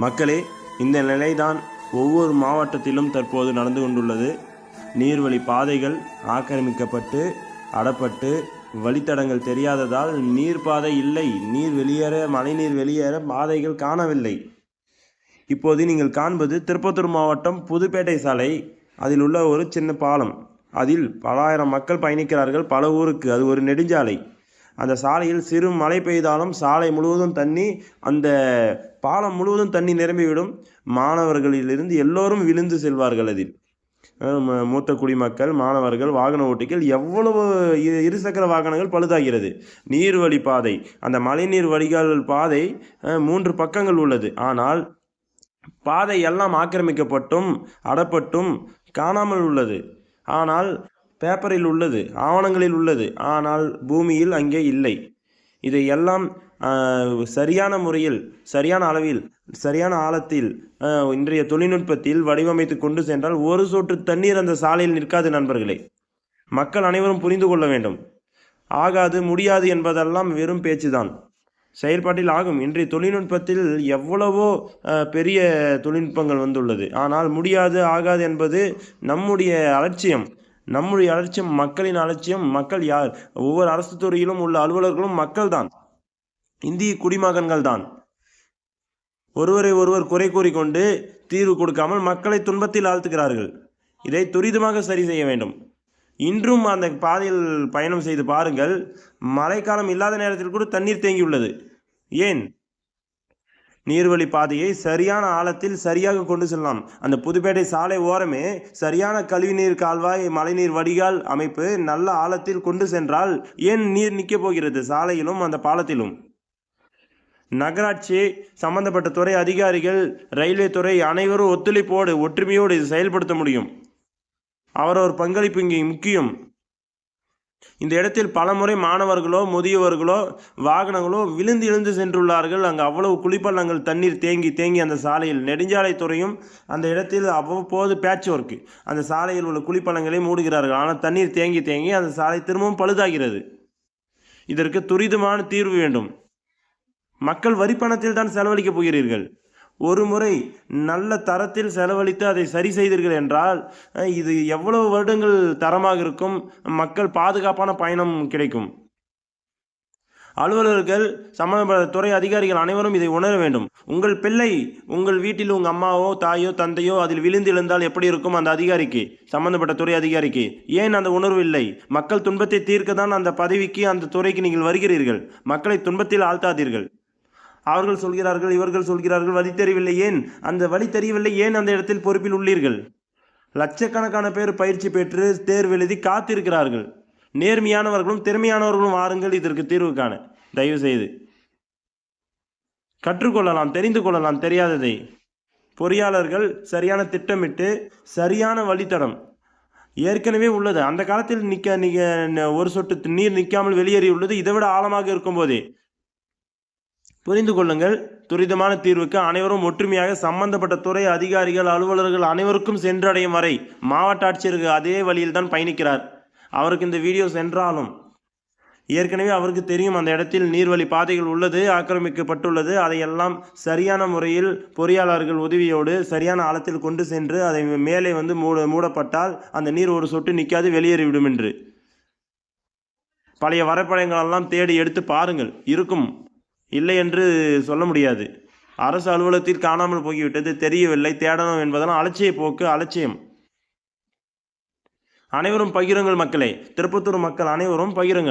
மக்களே இந்த நிலைதான் ஒவ்வொரு மாவட்டத்திலும் தற்போது நடந்து கொண்டுள்ளது. நீர்வழி பாதைகள் ஆக்கிரமிக்கப்பட்டு அடப்பட்டு வழித்தடங்கள் தெரியாததால் நீர் பாதை இல்லை. நீர் வெளியேற மழைநீர் வெளியேற பாதைகள் காணவில்லை. இப்போது நீங்கள் காண்பது திருப்பத்தூர் மாவட்டம் புதுப்பேட்டை சாலை. அதில் உள்ள ஒரு சின்ன பாலம். அதில் பலாயிரம் மக்கள் பயணிக்கிறார்கள் பல ஊருக்கு. அது ஒரு நெடுஞ்சாலை. அந்த சாலையில் சிறு மழை பெய்தாலும் சாலை முழுவதும் தண்ணி அந்த பாலம் முழுவதும் தண்ணி நிரம்பிவிடும். மாணவர்களிலிருந்து எல்லோரும் விழுந்து செல்வார்கள் அதில். மூத்த குடிமக்கள் மாணவர்கள் வாகன ஓட்டிகள் எவ்வளவு இரு- இருசக்கர வாகனங்கள் பழுதாகிறது. நீர்வழி பாதை அந்த மழைநீர் வடிகால் பாதை மூன்று பக்கங்கள் உள்ளது. ஆனால் பாதை எல்லாம் ஆக்கிரமிக்கப்பட்டும் அடப்பட்டும் காணாமல் உள்ளது. ஆனால் பேப்பரில் உள்ளது ஆவணங்களில் உள்ளது ஆனால் பூமியில் அங்கே இல்லை. இதை எல்லாம் சரியான முறையில் சரியான அளவில் சரியான ஆழத்தில் இன்றைய தொழில்நுட்பத்தில் வடிவமைத்து கொண்டு சென்றால் ஒரு சொட்டு தண்ணீர் அந்த சாலையில் நிற்காது நண்பர்களே. மக்கள் அனைவரும் புரிந்து கொள்ள வேண்டும். ஆகாது முடியாது என்பதெல்லாம் வெறும் பேச்சுதான். செயல்பாட்டில் ஆகும். இன்றைய தொழில்நுட்பத்தில் எவ்வளவோ பெரிய தொழில்நுட்பங்கள் வந்துள்ளது. ஆனால் முடியாது ஆகாது என்பது நம்முடைய அலட்சியம். நம்முடைய அலட்சியம் மக்களின் அலட்சியம். மக்கள் யார்? ஒவ்வொரு அரசு துறையிலும் உள்ள அலுவலர்களும் மக்கள் தான் இந்திய குடிமகன்கள் தான் ஒருவரை ஒருவர் குறை கூறிக்கொண்டு தீர்வு கொடுக்காமல் மக்களை துன்பத்தில் ஆழ்த்துகிறார்கள். இதை துரிதமாக சரி செய்ய வேண்டும். இன்றும் அந்த பாதையில் பயணம் செய்து பாருங்கள். மழைக்காலம் இல்லாத நேரத்தில் கூட தண்ணீர் தேங்கியுள்ளது. ஏன்? நீர்வழி பாதையை சரியான ஆழத்தில் சரியாக கொண்டு செல்லலாம். அந்த புதுப்பேட்டை சாலை ஓரமே சரியான கழிவுநீர் கால்வாய் மழைநீர் வடிகால் அமைப்பு நல்ல ஆழத்தில் கொண்டு சென்றால் ஏன் நீர் நிற்கப் போகிறது சாலையிலும் அந்த பாலத்திலும்? நகராட்சி சம்பந்தப்பட்ட துறை அதிகாரிகள் ரயில்வே துறை அனைவரும் ஒத்துழைப்போடு ஒற்றுமையோடு செயல்படுத்த முடியும். அவரவர் பங்களிப்பு இங்கே முக்கியம். இந்த இடத்தில் பலமுறை மாணவர்களோ முதியவர்களோ வாகனங்களோ விழுந்து எழுந்து சென்றுள்ளார்கள். அங்கு அவ்வளவு குளிப்பள்ளங்கள் தண்ணீர் தேங்கி தேங்கி அந்த சாலையில். நெடுஞ்சாலைத்துறையும் அந்த இடத்தில் அவ்வப்போது பேட்ச் ஒர்க்கு அந்த சாலையில் உள்ள குளிப்பள்ளங்களை மூடுகிறார்கள். ஆனால் தண்ணீர் தேங்கி தேங்கி அந்த சாலை திரும்பவும் பழுதாகிறது. இதற்கு துரிதமான தீர்வு வேண்டும். மக்கள் வரிப்பணத்தில் தான் செலவழிக்கப் போகிறீர்கள். ஒரு முறை நல்ல தரத்தில் செலவழித்து அதை சரி செய்தீர்கள் என்றால் இது எவ்வளவு வருடங்கள் தரமாக இருக்கும்? மக்கள் பாதுகாப்பான பயணம் கிடைக்கும். அலுவலர்கள் சம்பந்தப்பட்ட துறை அதிகாரிகள் அனைவரும் இதை உணர வேண்டும். உங்கள் பிள்ளை உங்கள் வீட்டில் உங்கள் அம்மாவோ தாயோ தந்தையோ அதில் விழுந்து எழுந்தால் எப்படி இருக்கும் அந்த அதிகாரிக்கு சம்பந்தப்பட்ட துறை அதிகாரிக்கு? ஏன் அந்த உணர்வு இல்லை? மக்கள் துன்பத்தை தீர்க்க தான் அந்த பதவிக்கு அந்த துறைக்கு நீங்கள் வருகிறீர்கள். மக்களை துன்பத்தில் ஆழ்த்தாதீர்கள். அவர்கள் சொல்கிறார்கள் இவர்கள் சொல்கிறார்கள் வழி தெரியவில்லை. ஏன்? அந்த வழி தெரியவில்லை. ஏன் அந்த இடத்தில் பொறுப்பில் உள்ளீர்கள்? லட்சக்கணக்கான பேர் பயிற்சி பெற்று தேர்வு எழுதி காத்திருக்கிறார்கள். நேர்மையானவர்களும் திறமையானவர்களும் வாருங்கள் இதற்கு தீர்வு காண. தயவு செய்து கற்றுக்கொள்ளலாம் தெரிந்து கொள்ளலாம் தெரியாததை. பொறியாளர்கள் சரியான திட்டமிட்டு சரியான வழித்தடம் ஏற்கனவே உள்ளது. அந்த காலத்தில் நிற்க நிக்க ஒரு சொட்டு நீர் நிற்காமல் வெளியேறி உள்ளது இதை விட ஆழமாக இருக்கும்போதே. புரிந்து கொள்ளுங்கள். துரிதமான தீர்வுக்கு அனைவரும் ஒற்றுமையாக சம்பந்தப்பட்ட துறை அதிகாரிகள் அலுவலர்கள் அனைவருக்கும் சென்றடையும் வரை மாவட்ட ஆட்சியருக்கு அதே வழியில் தான் பயணிக்கிறார். அவருக்கு இந்த வீடியோ சென்றாலும் ஏற்கனவே அவருக்கு தெரியும் அந்த இடத்தில் நீர்வழி பாதைகள் உள்ளது ஆக்கிரமிக்கப்பட்டுள்ளது. அதையெல்லாம் சரியான முறையில் பொறியாளர்கள் உதவியோடு சரியான ஆழத்தில் கொண்டு சென்று அதை மேலே வந்து மூட மூடப்பட்டால் அந்த நீர் ஒரு சொட்டு நிற்காது வெளியேறிவிடும் என்று. பழைய வரைபடங்களெல்லாம் தேடி எடுத்து பாருங்கள். இருக்கும் இல்லை என்று சொல்ல முடியாது. அரசு அலுவலகத்தில் காணாமல் போய்விட்டது தெரியவில்லை. தேடணும் என்பதெல்லாம் அலட்சிய போக்கு அலட்சியம். அனைவரும் பகிருங்கள் மக்களே. திருப்பத்தூர் மக்கள் அனைவரும் பகிருங்கள்.